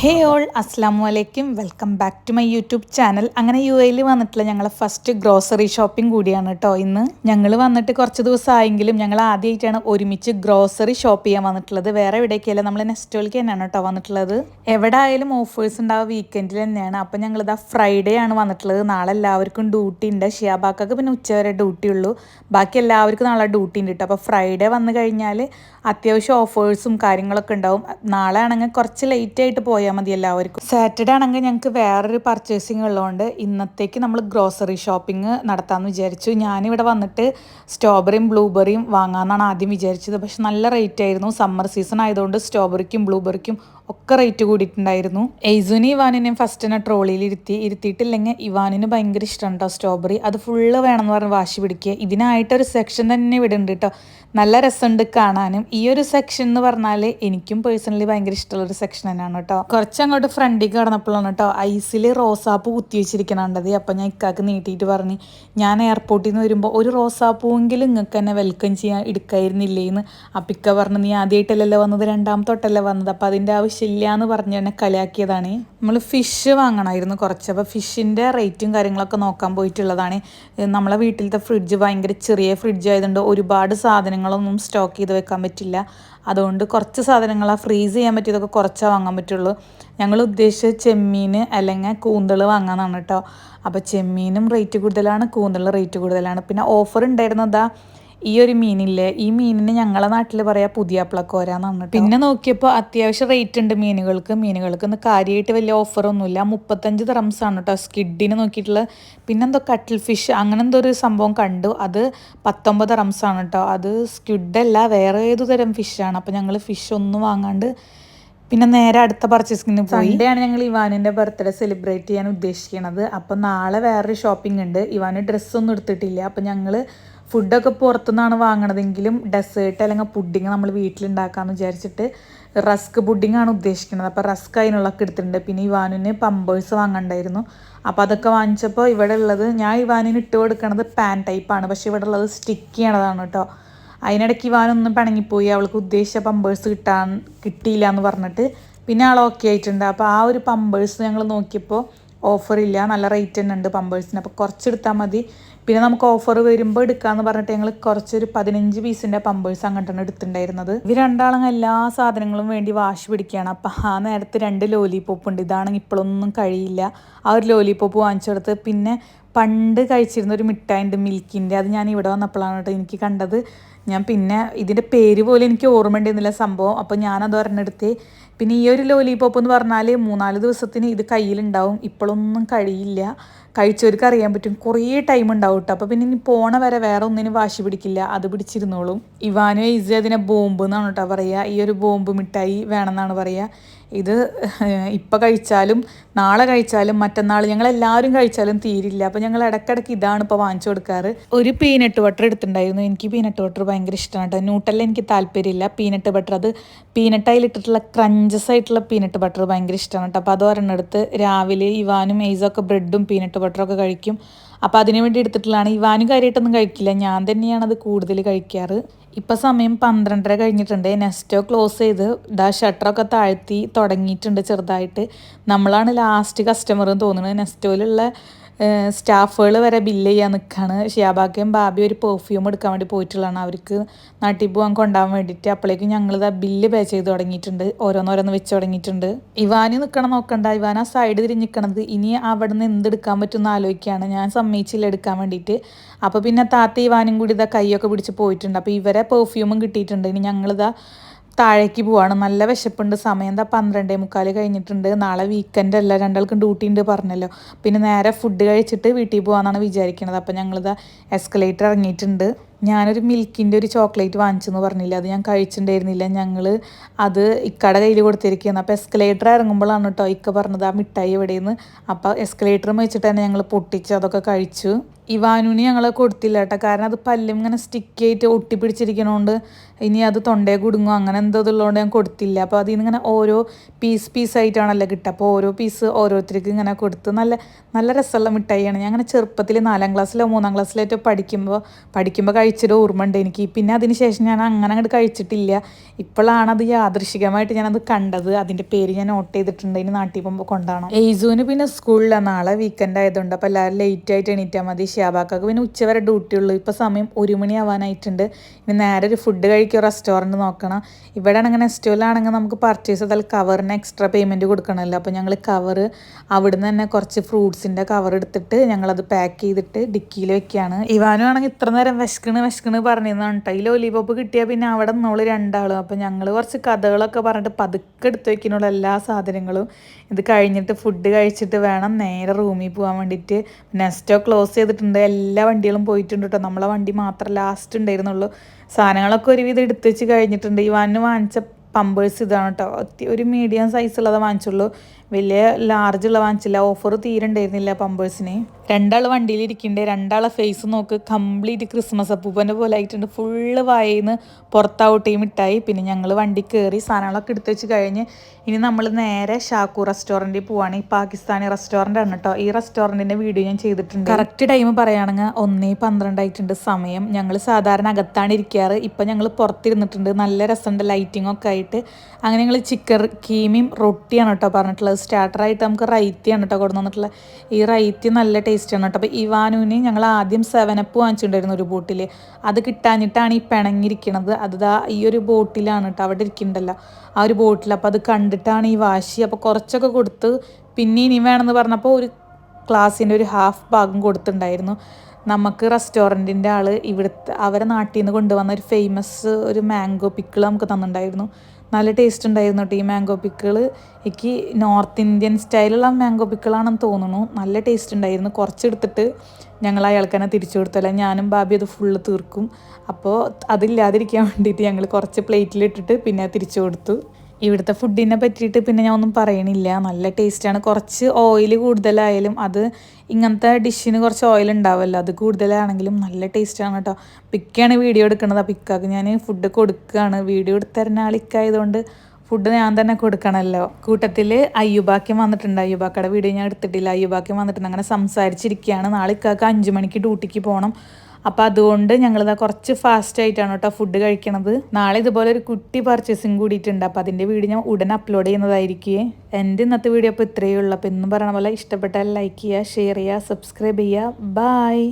ഹേ all അസ്സാം വലൈക്കും welcome back to my YouTube channel. അങ്ങനെ യു എയിൽ വന്നിട്ടുള്ള ഞങ്ങളെ ഫസ്റ്റ് ഗ്രോസറി ഷോപ്പിംഗ് കൂടിയാണ് കേട്ടോ ഇന്ന്. ഞങ്ങൾ വന്നിട്ട് കുറച്ച് ദിവസമായെങ്കിലും ഞങ്ങൾ ആദ്യമായിട്ടാണ് ഒരുമിച്ച് ഗ്രോസറി ഷോപ്പ് ചെയ്യാൻ വന്നിട്ടുള്ളത്. വേറെ എവിടേക്കല്ല നമ്മൾ നെസ്റ്റോളിക്ക് തന്നെയാണ് കേട്ടോ വന്നിട്ടുള്ളത്. എവിടെ ആയാലും ഓഫേഴ്സ് ഉണ്ടാവുക വീക്കെൻഡിൽ തന്നെയാണ്. അപ്പം ഞങ്ങളിതാ ഫ്രൈഡേ ആണ് വന്നിട്ടുള്ളത്. നാളെ എല്ലാവർക്കും ഡ്യൂട്ടി ഉണ്ട്. ഷിയാബാക്കൊക്കെ പിന്നെ ഉച്ചവരെ ഡ്യൂട്ടി ഉള്ളൂ. ബാക്കി എല്ലാവർക്കും നാളെ ഡ്യൂട്ടി ഉണ്ട് കേട്ടോ അപ്പോൾ ഫ്രൈഡേ വന്നു കഴിഞ്ഞാൽ അത്യാവശ്യം ഓഫേഴ്സും കാര്യങ്ങളൊക്കെ ഉണ്ടാവും. നാളെ ആണെങ്കിൽ കുറച്ച് ലേറ്റ് ആയിട്ട് പോയാൽ മതി എല്ലാവർക്കും. സാറ്റർഡേ ആണെങ്കിൽ ഞങ്ങൾക്ക് വേറൊരു പർച്ചേസിങ് ഉള്ളതുകൊണ്ട് ഇന്നത്തേക്ക് നമ്മൾ ഗ്രോസറി ഷോപ്പിംഗ് നടത്താമെന്ന് വിചാരിച്ചു. ഞാനിവിടെ വന്നിട്ട് സ്ട്രോബെറിയും ബ്ലൂബെറിയും വാങ്ങാമെന്നാണ് ആദ്യം വിചാരിച്ചത്. പക്ഷെ നല്ല റേറ്റ് ആയിരുന്നു. സമ്മർ സീസൺ ആയതുകൊണ്ട് സ്ട്രോബെറിക്കും ബ്ലൂബെറിക്കും ഒക്കെ റേറ്റ് കൂടിയിട്ടുണ്ടായിരുന്നു. എയ്സുനി ഇവാനിനെയും ഫസ്റ്റ് തന്നെ ട്രോളിയിൽ ഇരുത്തി ഇരുത്തിയിട്ടില്ലെങ്കിൽ ഇവാനിന് ഭയങ്കര ഇഷ്ടമാണ് കേട്ടോ സ്ട്രോബെറി അത് ഫുള്ള് വേണമെന്ന് പറഞ്ഞ് വാശി പിടിക്കുക. ഇതിനായിട്ടൊരു സെക്ഷൻ തന്നെ ഇവിടെ ഉണ്ട് കേട്ടോ നല്ല രസമുണ്ട് കാണാനും. ഈ ഒരു സെക്ഷൻ എന്ന് പറഞ്ഞാൽ എനിക്കും പേഴ്സണലി ഭയങ്കര ഇഷ്ടമുള്ള ഒരു സെക്ഷൻ തന്നെയാണ് കേട്ടോ കുറച്ചങ്ങോട്ട് ഫ്രണ്ടിൽ കടന്നപ്പോഴാണ് കേട്ടോ ഐസിൽ റോസാപ്പ് കുത്തി വെച്ചിരിക്കണത് അപ്പം ഞാൻ ഇക്കാക്ക് നീട്ടിയിട്ട് പറഞ്ഞു ഞാൻ എയർപോർട്ടിൽ നിന്ന് വരുമ്പോൾ ഒരു റോസാപ്പൂവെങ്കിലും നിങ്ങൾക്ക് തന്നെ വെൽക്കം ചെയ്യാൻ എടുക്കായിരുന്നില്ലേന്ന്. അപ്പിക്ക പറഞ്ഞു നീ ആദ്യമായിട്ടല്ലല്ലോ വന്നത്? രണ്ടാമത്തോട്ടല്ലേ വന്നത്? അപ്പം അതിന്റെ ആവശ്യമില്ല എന്ന് പറഞ്ഞ് തന്നെ കളിയാക്കിയതാണ്. നമ്മൾ ഫിഷ് വാങ്ങണമായിരുന്നു കുറച്ച്. അപ്പോൾ ഫിഷിന്റെ റേറ്റും കാര്യങ്ങളൊക്കെ നോക്കാൻ പോയിട്ടുള്ളതാണ്. നമ്മളെ വീട്ടിലത്തെ ഫ്രിഡ്ജ് ഭയങ്കര ചെറിയ ഫ്രിഡ്ജ് ആയതുകൊണ്ട് ഒരുപാട് സാധനങ്ങളൊന്നും സ്റ്റോക്ക് ചെയ്ത് വെക്കാൻ പറ്റില്ല. അതുകൊണ്ട് കുറച്ച് സാധനങ്ങൾ ആ ഫ്രീസ് ചെയ്യാൻ പറ്റിയതൊക്കെ കുറച്ചേ വാങ്ങാൻ പറ്റുള്ളൂ. ഞങ്ങൾ ഉദ്ദേശിച്ച ചെമ്മീൻ അല്ലെങ്കിൽ കൂന്തൾ വാങ്ങാനാണ് കേട്ടോ അപ്പോൾ ചെമ്മീനും റേറ്റ് കൂടുതലാണ് കൂന്തൾ റേറ്റ് കൂടുതലാണ്. പിന്നെ ഓഫർ ഉണ്ടായിരുന്നതാ ഈ ഒരു മീനില്ലേ ഈ മീനിന് ഞങ്ങളെ നാട്ടിൽ പറയാ പുതിയ എന്നാണ് പിന്നെ നോക്കിയപ്പോൾ അത്യാവശ്യം റേറ്റ് ഉണ്ട് മീനുകൾക്ക്. മീനുകൾക്ക് ഇന്ന് കാര്യമായിട്ട് വലിയ ഓഫറൊന്നുമില്ല മുപ്പത്തഞ്ച് തറംസ് ആണ് കേട്ടോ സ്കിഡിന് നോക്കിയിട്ടുള്ള. പിന്നെന്തോ കട്ടിൽ ഫിഷ് അങ്ങനെ എന്തോ ഒരു സംഭവം കണ്ടു. അത് പത്തൊമ്പത് റംസ് ആണ് കേട്ടോ അത് സ്ക്വിഡല്ല വേറെ ഏതു തരം ഫിഷാണ് അപ്പോൾ ഞങ്ങൾ ഫിഷ് ഒന്നും വാങ്ങാണ്ട് പിന്നെ നേരെ അടുത്ത പർച്ചേസിങ്ങിന് പോയി. സൺഡേ ഞങ്ങൾ ഇവാനിന്റെ ബർത്ത്ഡേ സെലിബ്രേറ്റ് ചെയ്യാൻ ഉദ്ദേശിക്കുന്നത് അപ്പം നാളെ വേറൊരു ഷോപ്പിംഗ് ഉണ്ട്. ഇവാന് ഡ്രസ്സൊന്നും എടുത്തിട്ടില്ല. അപ്പം ഞങ്ങൾ ഫുഡൊക്കെ പുറത്തുനിന്നാണ് വാങ്ങണതെങ്കിലും ഡെസേർട്ട് അല്ലെങ്കിൽ പുഡിങ് നമ്മൾ വീട്ടിലുണ്ടാക്കാമെന്ന് വിചാരിച്ചിട്ട് റസ്ക് പുഡിങ് ആണ് ഉദ്ദേശിക്കുന്നത്. അപ്പോൾ റസ്ക് അതിനുള്ളൊക്കെ എടുത്തിട്ടുണ്ട്. പിന്നെ ഇവാനുവിന് പമ്പേഴ്സ് വാങ്ങണ്ടായിരുന്നു. അപ്പോൾ അതൊക്കെ വാങ്ങിച്ചപ്പോൾ ഇവിടെ ഉള്ളത് ഞാൻ ഇവാനിന് ഇട്ട് കൊടുക്കണത് പാൻ ടൈപ്പാണ് പക്ഷേ ഇവിടെ ഉള്ളത് സ്റ്റിക്ക് ചെയ്യണതാണ് കേട്ടോ. അതിനിടയ്ക്ക് ഇവാനൊന്നും പിണങ്ങിപ്പോയി. അവൾക്ക് ഉദ്ദേശിച്ച പമ്പേഴ്സ് കിട്ടാൻ കിട്ടിയില്ല എന്ന് പറഞ്ഞിട്ട് പിന്നെ ആൾ ഓക്കെ ആയിട്ടുണ്ട്. അപ്പോൾ ആ ഒരു പമ്പേഴ്സ് ഞങ്ങൾ നോക്കിയപ്പോൾ ഓഫറില്ല നല്ല റേറ്റ് തന്നെ ഉണ്ട് പമ്പേഴ്സിന് അപ്പോൾ കുറച്ചെടുത്താൽ മതി. പിന്നെ നമുക്ക് ഓഫർ വരുമ്പോൾ എടുക്കാന്ന് പറഞ്ഞിട്ട് ഞങ്ങൾ കുറച്ചൊരു പതിനഞ്ച് പീസിന്റെ പമ്പേഴ്സ് അങ്ങോട്ടാണ് എടുത്തിട്ടുണ്ടായിരുന്നത് ഇവർ രണ്ടാളും എല്ലാ സാധനങ്ങളും വേണ്ടി വാഷ് പിടിക്കുകയാണ് അപ്പം ആ നേരത്തെ രണ്ട് ലോലിപോപ്പ് ഉണ്ട്. ഇതാണെങ്കിൽ ഇപ്പോഴൊന്നും കഴിയില്ല. ആ ഒരു ലോലിപോപ്പ് വാങ്ങിച്ചെടുത്ത് പിന്നെ പണ്ട് കഴിച്ചിരുന്ന ഒരു മിഠായിന്റെ മിൽക്കിന്റെ അത് ഞാൻ ഇവിടെ വന്നപ്പോഴാണ് കേട്ടോ എനിക്ക് കണ്ടത്. ഞാൻ പിന്നെ ഇതിന്റെ പേര് പോലും എനിക്ക് ഓർമ്മ ഉണ്ടായിരുന്നില്ല സംഭവം അപ്പോൾ ഞാനത് ഒരെണ്ണെടുത്ത് പിന്നെ ഈ ഒരു ലോലിപോപ്പ് എന്ന് പറഞ്ഞാൽ മൂന്നാൽ ദിവസത്തിന് ഇത് കയ്യിലുണ്ടാവും. ഇപ്പോഴൊന്നും കഴിയില്ല. കഴിച്ചവർക്ക് അറിയാൻ പറ്റും. കുറേ ടൈം ഉണ്ടാവും കേട്ടോ അപ്പോൾ പിന്നെ ഇനി പോണ വരെ വേറെ ഒന്നിനും വാശി പിടിക്കില്ല. അത് പിടിച്ചിരുന്നോളും. ഇവാനോ ഈസി അതിനെ ബോംബ് എന്നാണ് കേട്ടോ പറയുക ഈ ഒരു ബോംബ് മിഠായി വേണമെന്നാണ് പറയുക ഇത് ഇപ്പം കഴിച്ചാലും നാളെ കഴിച്ചാലും മറ്റന്നാൾ ഞങ്ങൾ എല്ലാവരും കഴിച്ചാലും തീരില്ല. അപ്പോൾ ഞങ്ങൾ ഇടയ്ക്കിടയ്ക്ക് ഇതാണ് ഇപ്പോൾ വാങ്ങിച്ചു കൊടുക്കാറ്. ഒരു പീനട്ട് ബട്ടർ എടുത്തിട്ടുണ്ടായിരുന്നു. എനിക്ക് പീനട്ട് ബട്ടർ ഭയങ്കര ഇഷ്ടമാണ് കേട്ടോ ന്യൂട്ടല്ല എനിക്ക് താല്പര്യമില്ല. പീനട്ട് ബട്ടർ അത് പീനട്ടായി ഇട്ടിട്ടുള്ള ക്രഞ്ചസ് ആയിട്ടുള്ള പീനട്ട് ബട്ടർ ഭയങ്കര ഇഷ്ടമാണ് കേട്ടോ അപ്പോൾ അത് ഒരെണ്ണം എടുത്ത് രാവിലെ ഇവാനും എയ്സൊക്കെ ബ്രെഡും പീനട്ട് ബട്ടറൊക്കെ കഴിക്കും. അപ്പോൾ അതിനു വേണ്ടി എടുത്തിട്ടുള്ളതാണ്. ഇവാനും കാര്യമായിട്ടൊന്നും കഴിക്കില്ല. ഞാൻ തന്നെയാണ് അത് കൂടുതൽ കഴിക്കാറ്. ഇപ്പോൾ സമയം പന്ത്രണ്ടര കഴിഞ്ഞിട്ടുണ്ട്. നെസ്റ്റോ ക്ലോസ് ചെയ്ത് ഇതാ ഷട്ടറൊക്കെ താഴ്ത്തി തുടങ്ങിയിട്ടുണ്ട് ചെറുതായിട്ട്. നമ്മളാണ് ലാസ്റ്റ് കസ്റ്റമർ എന്ന് തോന്നുന്നത്. നെസ്റ്റോയിലുള്ള സ്റ്റാഫുകൾ വരെ ബില്ല് ചെയ്യാൻ നിൽക്കുകയാണ് ഷിയാബാക്കയും ബാബി ഒരു പെർഫ്യൂം എടുക്കാൻ വേണ്ടി പോയിട്ടുള്ളതാണ്. അവർക്ക് നാട്ടിൽ പോകാൻ കൊണ്ടുപോകാൻ വേണ്ടിയിട്ട് അപ്പോഴേക്കും ഞങ്ങളിതാ ബില്ല് പേ ചെയ്ത് തുടങ്ങിയിട്ടുണ്ട്. ഓരോന്നോരോന്ന് വെച്ച് തുടങ്ങിയിട്ടുണ്ട്. ഇവാന് നിൽക്കണം നോക്കണ്ട. ഇവാൻ ആ സൈഡ് തിരിഞ്ഞിക്കണത് ഇനി അവിടെ നിന്ന് എന്തെടുക്കാൻ പറ്റുമെന്ന് ആലോചിക്കുകയാണ്. ഞാൻ സമ്മതിച്ചില്ല എടുക്കാൻ വേണ്ടിയിട്ട്. അപ്പോൾ പിന്നെ താത്ത ഇവാനും കൂടി ഇതാ കൈയൊക്കെ പിടിച്ച് പോയിട്ടുണ്ട്. അപ്പോൾ ഇവരെ പെർഫ്യൂമും കിട്ടിയിട്ടുണ്ട്. ഇനി ഞങ്ങളിതാ താഴേക്ക് പോവാണ്. നല്ല വിശപ്പുണ്ട്. സമയം എന്താ പന്ത്രണ്ടേ മുക്കാൽ കഴിഞ്ഞിട്ടുണ്ട്. നാളെ വീക്കെൻഡ് അല്ല. രണ്ടാൾക്കും ഡ്യൂട്ടി ഉണ്ട് പറഞ്ഞല്ലോ. പിന്നെ നേരെ ഫുഡ് കഴിച്ചിട്ട് വീട്ടിൽ പോകാമെന്നാണ് വിചാരിക്കുന്നത് അപ്പം ഞങ്ങളിതാ എസ്കലേറ്റർ ഇറങ്ങിയിട്ടുണ്ട്. ഞാനൊരു മിൽക്കിന്റെ ഒരു ചോക്ലേറ്റ് വാങ്ങിച്ചെന്ന് പറഞ്ഞില്ല? അത് ഞാൻ കഴിച്ചിട്ടുണ്ടായിരുന്നില്ല. ഞങ്ങൾ അത് ഇക്കട കയ്യിൽ കൊടുത്തിരിക്കുകയാണ്. അപ്പോൾ എസ്കലേറ്റർ ഇറങ്ങുമ്പോഴാണ് കേട്ടോ ഇക്ക പറഞ്ഞത് ആ മിഠായി എവിടെയെന്ന്? അപ്പോൾ എസ്കലേറ്റർ വെച്ചിട്ട് തന്നെ ഞങ്ങൾ പൊട്ടിച്ച് അതൊക്കെ കഴിച്ചു. ഇവാനുവിന് ഞങ്ങൾ കൊടുത്തില്ല കേട്ടോ കാരണം അത് പല്ലും ഇങ്ങനെ സ്റ്റിക്ക് ആയിട്ട് ഒട്ടിപ്പിടിച്ചിരിക്കണോണ്ട് ഇനി അത് തൊണ്ടയെ കുടുങ്ങും. അങ്ങനെ എന്തോ ഉള്ളതുകൊണ്ട് ഞാൻ കൊടുത്തില്ല. അപ്പോൾ അതിൽ ഇങ്ങനെ ഓരോ പീസ് പീസായിട്ടാണല്ലോ കിട്ടുക. അപ്പോൾ ഓരോ പീസ് ഓരോരുത്തർക്ക് ഇങ്ങനെ കൊടുത്ത് നല്ല നല്ല രസമുള്ള മിഠായിയാണ്. ഞാൻ അങ്ങനെ ചെറുപ്പത്തിൽ നാലാം ക്ലാസ്സിലോ മൂന്നാം ക്ലാസ്സിലേറ്റോ പഠിക്കുമ്പോൾ പഠിക്കുമ്പോൾ കഴിച്ചൊരു ഓർമ്മ ഉണ്ട് എനിക്ക്. പിന്നെ അതിന് ശേഷം ഞാൻ അങ്ങനെ അങ്ങോട്ട് കഴിച്ചിട്ടില്ല. ഇപ്പോഴാണ് അത് യാദൃശികമായിട്ട് ഞാനത് കണ്ടത്. അതിന്റെ പേര് ഞാൻ നോട്ട് ചെയ്തിട്ടുണ്ട്. ഇനി നാട്ടിൽ പോകുമ്പോൾ കൊണ്ടാണ്. എയ്സൂന് പിന്നെ സ്കൂളിലാണ് നാളെ വീക്കെൻഡ് ആയതുകൊണ്ട് അപ്പോൾ എല്ലാവരും ലേറ്റ് ആയിട്ട് എണീറ്റാൽ മതി. ഷിയാബാക്കാക്ക് പിന്നെ ഉച്ചവരെ ഡ്യൂട്ടി ഉള്ളൂ. ഇപ്പോൾ സമയം ഒരു മണി ആവാനായിട്ടുണ്ട്. ഇനി നേരെ ഒരു ഫുഡ് കഴിക്കുക റെസ്റ്റോറന്റ് നോക്കണം. ഇവിടെ ആണെങ്കിൽ നെസ്റ്റോയിലാണെങ്കിൽ നമുക്ക് പർച്ചേസ് ചെയ്താൽ കവറിന് എക്സ്ട്രാ പേയ്മെന്റ് കൊടുക്കണമല്ലോ. അപ്പോൾ ഞങ്ങൾ കവർ അവിടുന്ന് തന്നെ കുറച്ച് ഫ്രൂട്ട്സിന്റെ കവർ എടുത്തിട്ട് ഞങ്ങളത് പാക്ക് ചെയ്തിട്ട് ഡിക്കിയിൽ വെക്കുകയാണ്. ഇവാനും ആണെങ്കിൽ ഇത്ര നേരം വിശക്കണ് വിശക്കണ് വിശക്കണ് പറഞ്ഞിരുന്നാണ് കേട്ടോ ഈ ലോലിപോപ്പ് കിട്ടിയാൽ പിന്നെ അവിടെ നിന്നോൾ രണ്ടാളും. അപ്പം ഞങ്ങൾ കുറച്ച് കഥകളൊക്കെ പറഞ്ഞിട്ട് പതുക്കെ എടുത്ത് വയ്ക്കുന്നുള്ള എല്ലാ സാധനങ്ങളും. ഇത് കഴിഞ്ഞിട്ട് ഫുഡ് കഴിച്ചിട്ട് വേണം നേരെ റൂമിൽ പോകാൻ വേണ്ടിയിട്ട്. നെസ്റ്റോ ക്ലോസ് ചെയ്തിട്ടുണ്ട്. എല്ലാ വണ്ടികളും പോയിട്ടുണ്ട് കേട്ടോ നമ്മളെ വണ്ടി മാത്രം ലാസ്റ്റ് ഉണ്ടായിരുന്നുള്ളൂ. സാധനങ്ങളൊക്കെ ഒരുവിധം എടുത്ത് വെച്ച് കഴിഞ്ഞിട്ടുണ്ട്. ഈ വാനിന് വാങ്ങിച്ച പമ്പേഴ്സ് ഇതാണ് കേട്ടോ ഒരു മീഡിയം സൈസുള്ളതാണ് വാങ്ങിച്ചുള്ളൂ. വലിയ ലാർജ് ഉള്ള വാങ്ങിച്ചില്ല. ഓഫർ തീരെ ഉണ്ടായിരുന്നില്ല പമ്പേഴ്സിന് രണ്ടാൾ വണ്ടിയിൽ ഇരിക്കണ്ടേ. രണ്ടാളെ ഫേസ് നോക്ക്. കംപ്ലീറ്റ് ക്രിസ്മസ് അപ്പൂപ്പന്റെ പോലെ ആയിട്ടുണ്ട്. ഫുള്ള് വായിന്ന് പുറത്താവട്ടെയും ഇട്ടായി. പിന്നെ ഞങ്ങൾ വണ്ടി കയറി സാധനങ്ങളൊക്കെ എടുത്തു വെച്ച് കഴിഞ്ഞ് ഇനി നമ്മൾ നേരെ ഷാക്കു റെസ്റ്റോറന്റിൽ പോവാണ്. ഈ പാകിസ്ഥാനി റെസ്റ്റോറന്റ് ആണ് കേട്ടോ ഈ റെസ്റ്റോറന്റിന്റെ വീഡിയോ ഞാൻ ചെയ്തിട്ടുണ്ട്. കറക്റ്റ് ടൈം പറയുകയാണെങ്കിൽ ഒന്നേ പന്ത്രണ്ടായിട്ടുണ്ട് സമയം. ഞങ്ങൾ സാധാരണ അകത്താണ് ഇരിക്കാറ്. ഇപ്പം ഞങ്ങൾ പുറത്തിരുന്നിട്ടുണ്ട്. നല്ല രസമുണ്ട്. ലൈറ്റിംഗ് ഒക്കെ ആയിട്ട്. അങ്ങനെ ഞങ്ങൾ ചിക്കൻ കീമിയും റൊട്ടിയാണ് കേട്ടോ പറഞ്ഞിട്ടുള്ളത്. സ്റ്റാർട്ടറായിട്ട് നമുക്ക് റൈത്തിയാണ് കേട്ടോ. കൊണ്ടു വന്നിട്ടുള്ളത് ഈ റൈത്തി നല്ല ടേസ്റ്റാണ് കേട്ടോ. അപ്പോൾ ഇവാനുവിന് ഞങ്ങൾ ആദ്യം സെവനപ്പ് വാങ്ങിച്ചിട്ടുണ്ടായിരുന്നു ഒരു ബോട്ടിൽ അത് കിട്ടാഞ്ഞിട്ടാണ് ഈ പിണങ്ങിയിരിക്കണത്. അത് ഈ ഒരു ബോട്ടിലാണ് കേട്ടോ അവിടെ ഇരിക്കുന്നുണ്ടല്ലോ ആ ഒരു ബോട്ടിൽ അപ്പോൾ അത് കണ്ടിട്ടാണ് ഈ വാശി. അപ്പോൾ കുറച്ചൊക്കെ കൊടുത്ത് പിന്നെ ഇനി വേണമെന്ന് പറഞ്ഞപ്പോൾ ഒരു ക്ലാസ്സിന്റെ ഒരു ഹാഫ് ഭാഗം കൊടുത്തിട്ടുണ്ടായിരുന്നു. നമുക്ക് റെസ്റ്റോറന്റിന്റെ ആൾ ഇവിടുത്തെ അവരെ നാട്ടിൽ നിന്ന് കൊണ്ടുവന്ന ഒരു ഫേമസ് ഒരു മാംഗോ പിക്കിൾ നമുക്ക് തന്നിട്ടുണ്ടായിരുന്നു. നല്ല ടേസ്റ്റ് ഉണ്ടായിരുന്നു കേട്ടോ ഈ മാംഗോ പിക്കിൾ എനിക്ക് നോർത്ത് ഇന്ത്യൻ സ്റ്റൈലുള്ള മാംഗോ പിക്കിളാണെന്ന് തോന്നുന്നു. നല്ല ടേസ്റ്റ് ഉണ്ടായിരുന്നു. കുറച്ചെടുത്തിട്ട് ഞങ്ങൾ അയാൾക്കന്നെ തിരിച്ചു കൊടുത്തല്ല ഞാനും ബാബി അത് ഫുള്ള് തീർക്കും. അപ്പോൾ അതില്ലാതിരിക്കാൻ വേണ്ടിയിട്ട് ഞങ്ങൾ കുറച്ച് പ്ലേറ്റിലിട്ടിട്ട് പിന്നെ തിരിച്ചു കൊടുത്തു. ഇവിടുത്തെ ഫുഡിനെ പറ്റിയിട്ട് പിന്നെ ഞാൻ ഒന്നും പറയണില്ല. നല്ല ടേസ്റ്റാണ് കുറച്ച് ഓയിൽ കൂടുതലായാലും അത് ഇങ്ങനത്തെ ഡിഷിന് കുറച്ച് ഓയിൽ ഉണ്ടാവുമല്ലോ അത് കൂടുതലാണെങ്കിലും നല്ല ടേസ്റ്റാണ് കേട്ടോ. പിക്കാണ് വീഡിയോ എടുക്കുന്നത് ആ പിക്കാക്ക് ഞാൻ ഫുഡ് കൊടുക്കുകയാണ് വീഡിയോ എടുത്തരുന്ന ആളിക്കായതുകൊണ്ട് ഫുഡ് ഞാൻ തന്നെ കൊടുക്കണമല്ലോ കൂട്ടത്തിൽ അയ്യുബാക്യം വന്നിട്ടുണ്ട്. അയ്യുബാക്കയുടെ വീഡിയോ ഞാൻ എടുത്തിട്ടില്ല. അയ്യുബാക്യം വന്നിട്ടുണ്ട്. അങ്ങനെ സംസാരിച്ചിരിക്കുകയാണ്. നാളെ ഇക്കാക്ക് അഞ്ച് മണിക്ക് ഡ്യൂട്ടിക്ക് പോകണം അപ്പം അതുകൊണ്ട് ഞങ്ങളിതാ കുറച്ച് ഫാസ്റ്റ് ആയിട്ടാണ് കേട്ടോ ഫുഡ് കഴിക്കണത്. നാളെ ഇതുപോലെ ഒരു കുട്ടി പർച്ചേസിങ് കൂടിയിട്ടുണ്ട്. അപ്പം അതിന്റെ വീഡിയോ ഞാൻ ഉടൻ അപ്ലോഡ് ചെയ്യുന്നതായിരിക്കേ. എന്റെ ഇന്നത്തെ വീഡിയോ അപ്പോൾ ഇത്രയേ ഉള്ളൂ. അപ്പോൾ എന്നും പറയണ പോലെ ഇഷ്ടപ്പെട്ടാൽ ലൈക്ക് ചെയ്യുക ഷെയർ ചെയ്യുക സബ്സ്ക്രൈബ് ചെയ്യുക. ബായ്